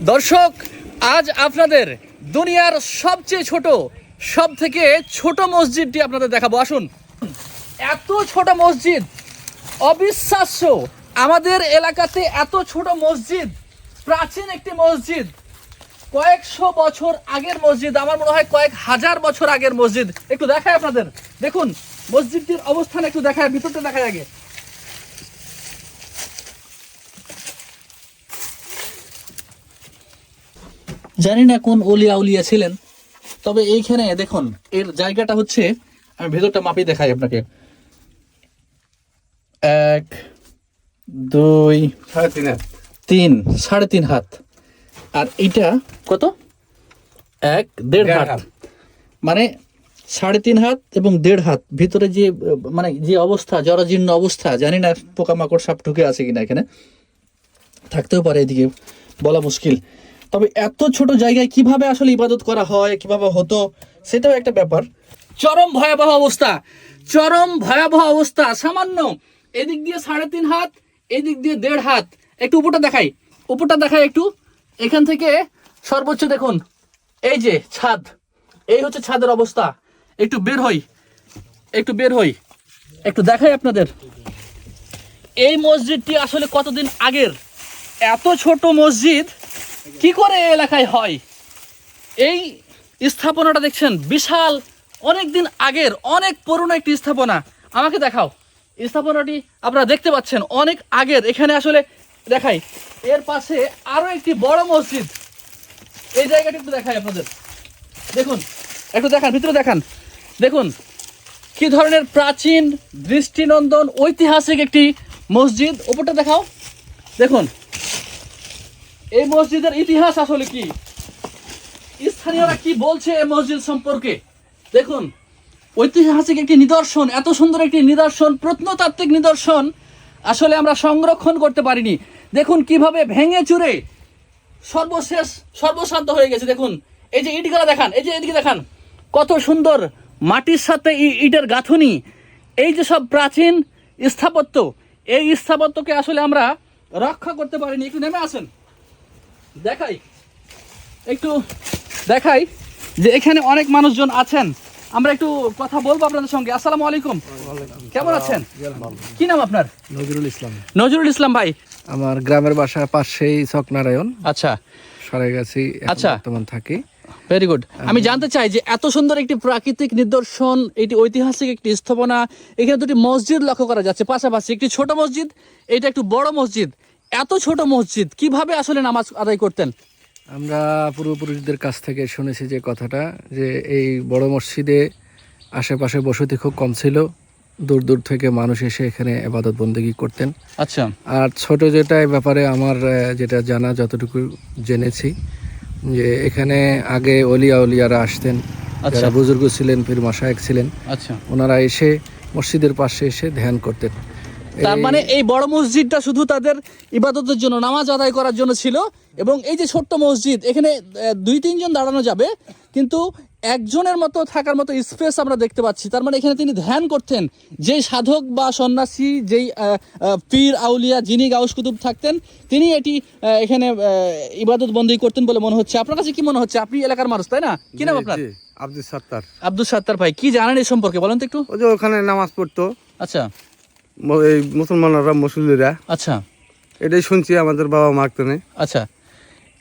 দর্শক, আজ আপনাদের দুনিয়ার সবচেয়ে ছোট সব থেকে ছোট মসজিদটি আপনাদের দেখাবো। আসুন। এত ছোট মসজিদ, অবিশ্বাস্য। আমাদের এলাকাতে এত ছোট মসজিদ, প্রাচীন একটি মসজিদ, কয়েকশো বছর আগের মসজিদ, আমার মনে হয় কয়েক হাজার বছর আগের মসজিদ। একটু দেখায় আপনাদের। দেখুন, মসজিদটির অবস্থান একটু দেখায় ভিতরটা দেখায় আগে। জানি না কোন অলিয়া উলিয়া ছিলেন তবে এইখানে দেখুন এর জায়গাটা হচ্ছে আমি ভেতরটা মাপি দেখাই আপনাকে। এক দুই তিন সাড়ে তিন হাত। আর এইটা কত? এক দেড় হাত। মানে সাড়ে তিন হাত এবং দেড় হাত ভিতরে যে মানে যে অবস্থা জরাজীর্ণ অবস্থা জানি না পোকামাকড় সাপ ঢুকে আছে কিনা এখানে। থাকতেও পারে এদিকে বলা মুশকিল। তবে এত ছোট জায়গায় কীভাবে আসলে ইবাদত করা হয়, কীভাবে হতো, সেটাও একটা ব্যাপার। চরম ভয়াবহ অবস্থা। চরম ভয়াবহ অবস্থা, সামান্য। এদিক দিয়ে সাড়ে তিন হাত, এদিক দিয়ে দেড় হাত। একটু উপরটা দেখাই। উপরটা দেখাই একটু। এখান থেকে সর্বোচ্চ দেখুন। এই যে ছাদ। এই হচ্ছে ছাদের অবস্থা। একটু বের হই। একটু বের হই। একটু দেখাই আপনাদের। এই মসজিদটি আসলে কতদিন আগের? এত ছোট মসজিদ কি করে এলাকায় হয়? এই স্থাপনাটা দেখছেন? বিশাল অনেক দিন আগের, অনেক পুরনো একটি স্থাপনা। আমাকে দেখাও। স্থাপনাটি আপনারা দেখতে পাচ্ছেন, অনেক আগের। এখানে আসলে দেখাই, এর পাশে আরও একটি বড় মসজিদ। এই জায়গাটি একটু দেখাই আপনাদের। দেখুন, একটু দেখান, ভিতরে দেখান। দেখুন, কি ধরনের প্রাচীন দৃষ্টিনন্দন ঐতিহাসিক একটি মসজিদ। ওপরটা দেখাও। দেখুন এই মসজিদের ইতিহাস আসলে কি? স্থানীয়রা কি বলছে এই মসজিদ সম্পর্কে? দেখুন, ঐতিহাসিক একটি নিদর্শন, এত সুন্দর একটি নিদর্শন, প্রত্নতাত্ত্বিক নিদর্শন আসলে আমরা সংরক্ষণ করতে পারিনি। দেখুন কীভাবে ভেঙে চুরে সর্বশেষ, সর্বশান্ত হয়ে গেছে। দেখুন, এই যে ইটগুলা দেখান, এই যে এদিকে দেখান, কত সুন্দর মাটির সাথে ইটের গাঁথুনি। এই যে সব প্রাচীন স্থাপত্য, এই স্থাপত্যকে আসলে আমরা রক্ষা করতে পারিনি। একটু নেমে আসেন। দেখাই। একটু দেখাই যে এখানে অনেক মানুষজন আছেন। আমরা একটু কথা বলব আপনাদের সঙ্গে। আসসালামু আলাইকুম। কেমন আছেন? কি নাম আপনার? নজরুল ইসলাম। নজরুল ইসলাম ভাই। আমার গ্রামের বাসা পাশেই চকনারায়ণ। আচ্ছা। সরাইগাছি এখন আচ্ছা। বর্তমান থাকি। ভেরি গুড আমি জানতে চাই যে এত সুন্দর একটি প্রাকৃতিক নিদর্শন এটি ঐতিহাসিক একটি স্থাপনা এখানে দুটি মসজিদ লক্ষ্য করা যাচ্ছে। পাশাপাশি একটি ছোট মসজিদ এটা একটু বড় মসজিদ। এত ছোট মসজিদ কীভাবে আসলে নামাজ আদায় করতেন? আমরা পূর্বপুরুষদের কাছ থেকে শুনেছি যে কথাটা যে এই বড় মসজিদে আশেপাশে বসতি খুব কম ছিল দূর দূর থেকে মানুষ এসে এখানে এবাদত বন্দেগী করতেন। আচ্ছা। আর ছোট যেটা এই ব্যাপারে আমার যেটা জানা যতটুকু জেনেছি যে এখানে আগে অলিয়া অলিয়ারা আসতেন আচ্ছা। যারা বুজুর্গ ছিলেন ফির মাসায়েক ছিলেন আচ্ছা। ওনারা এসে মসজিদের পাশে এসে ধ্যান করতেন। তার মানে এই বড় মসজিদটা শুধু তাদের ইবাদতের জন্য নামাজ আদায় করার জন্য ছিল। এবং এই যে ছোট্ট মসজিদ এখানে দুই তিনজন দাঁড়ানো যাবে কিন্তু একজনের মতো থাকার মতো স্পেস আমরা দেখতে পাচ্ছি। তার মানে এখানে তিনি ধ্যান করতেন। যে সাধক বা সন্ন্যাসী যেই পীর আউলিয়া যিনি গাউস কুতুব থাকতেন তিনি এটি এখানে ইবাদত বন্দী করতেন বলে মনে হচ্ছে। আপনার কাছে কি মনে হচ্ছে? আপনি এলাকার মানুষ তাই না? কি নাম আপনার? আব্দুল সত্তার। আব্দুল সাত্তার ভাই কি জানেন এই সম্পর্কে? বলেন তো একটু। ওই যে ওখানে নামাজ পড়তো। আচ্ছা। এই মুসলমানরা মুসলিরা আচ্ছা। এটাই শুনছি আমাদের বাবা মারতো না আচ্ছা।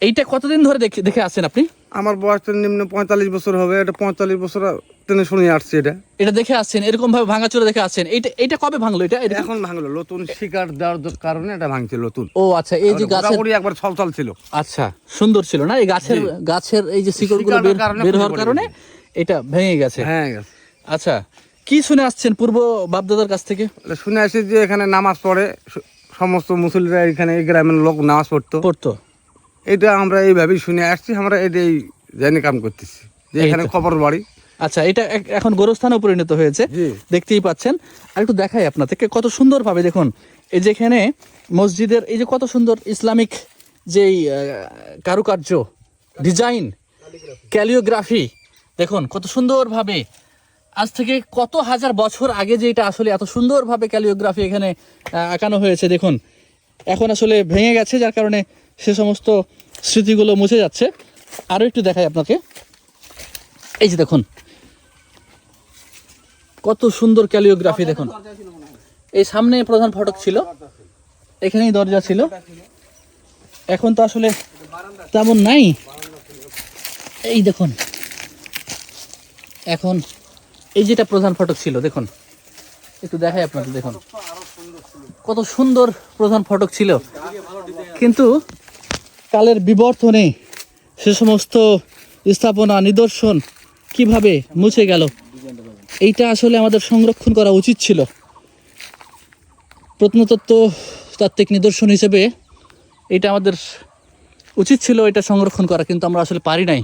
এইটা কতদিন ধরে দেখে দেখে আপনি? আমার বয়স তো নিম্ন পঁয়তাল্লিশ বছর হবে। এটা পঁয়তাল্লিশ বছর টেনে শুনে আসছি এটা। এটা দেখে আসছেন এরকম ভাবে ভাঙাচোরা দেখে আসছেন। এইটা এটা কবে ভাঙলো এটা? এটা- এখন ভাঙলো। নতুন শিকার দেওয়ার কারণে এটা ভাঙছে নতুন। ও আচ্ছা এই যে গাছের একবার ছলছল ছিল। আচ্ছা সুন্দর ছিল না? এই গাছের গাছের এই যে শিকড়গুলো বের হওয়ার কারণে এটা ভেঙে গেছে। হ্যাঁ আচ্ছা কি শুনে আসছেন পূর্ব বাপদাদার কাছ থেকে? শুনে আসি যে এখানে নামাজ পড়ে সমস্ত মুসলিরা এখানে এই গ্রামের লোক নামাজ পড়তো। পড়তো। এটা আমরা এইভাবেই শুনে আসছি আমরা এটাই জানি কাম করতেছি যে এখানে খবর বাড়ি। আচ্ছা এটা এখন গোরস্থানে পরিণত হয়েছে দেখতেই পাচ্ছেন। আর একটু দেখাই আপনাদেরকে কত সুন্দর ভাবে দেখুন এই যেখানে মসজিদের এই যে কত সুন্দর ইসলামিক যেই কারুকার্য ডিজাইন ক্যালিওগ্রাফি দেখুন কত সুন্দরভাবে আজ থেকে কত হাজার বছর আগে যে এটা আসলে এত সুন্দরভাবে ক্যালিওগ্রাফি এখানে আঁকানো হয়েছে, দেখুন। এখন আসলে ভেঙে গেছে, যার কারণে সে সমস্ত স্মৃতিগুলো মুছে যাচ্ছে। আরও একটু দেখাই আপনাকে। এই যে দেখুন, কত সুন্দর ক্যালিওগ্রাফি, দেখুন। এই সামনে প্রধান ফটক ছিল, এখানেই দরজা ছিল। এখন তো আসলে তেমন নাই। এই দেখুন, এখন এই যেটা প্রধান ফটক ছিল, দেখুন। একটু দেখাই আপনাদের, দেখুন। কত সুন্দর প্রধান ফটক ছিল। কিন্তু কালের বিবর্তনে সে সমস্ত স্থাপনা, নিদর্শন কীভাবে মুছে গেল? এইটা আসলে আমাদের সংরক্ষণ করা উচিত ছিল। প্রত্নতত্ত্ব তাত্ত্বিক নিদর্শন হিসেবে এটা আমাদের উচিত ছিল এটা সংরক্ষণ করা, কিন্তু আমরা আসলে পারি নাই।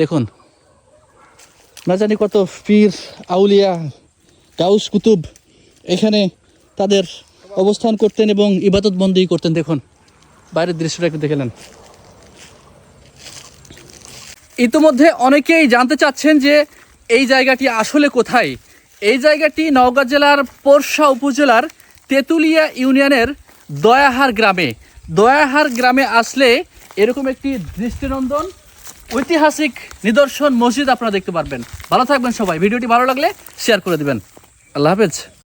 দেখুন না জানি কত পীর, আউলিয়া, গাউস কুতুব এখানে তাদের অবস্থান করতেন এবং ইবাদত বন্দী করতেন। দেখুন, বাইরের দৃশ্যটা একটু দেখে নেন। ইতিমধ্যে অনেকেই জানতে চাচ্ছেন যে এই জায়গাটি আসলে কোথায়? এই জায়গাটি নওগাঁ জেলার পোরশা উপজেলার তেঁতুলিয়া ইউনিয়নের দয়াহার গ্রামে। দয়াহার গ্রামে আসলে এরকম একটি দৃষ্টিনন্দন ঐতিহাসিক নিদর্শন মসজিদ আপনারা দেখতে পারবেন। ভালো থাকবেন সবাই। ভিডিওটি ভালো লাগলে শেয়ার করে দেবেন। আল্লাহ হাফেজ।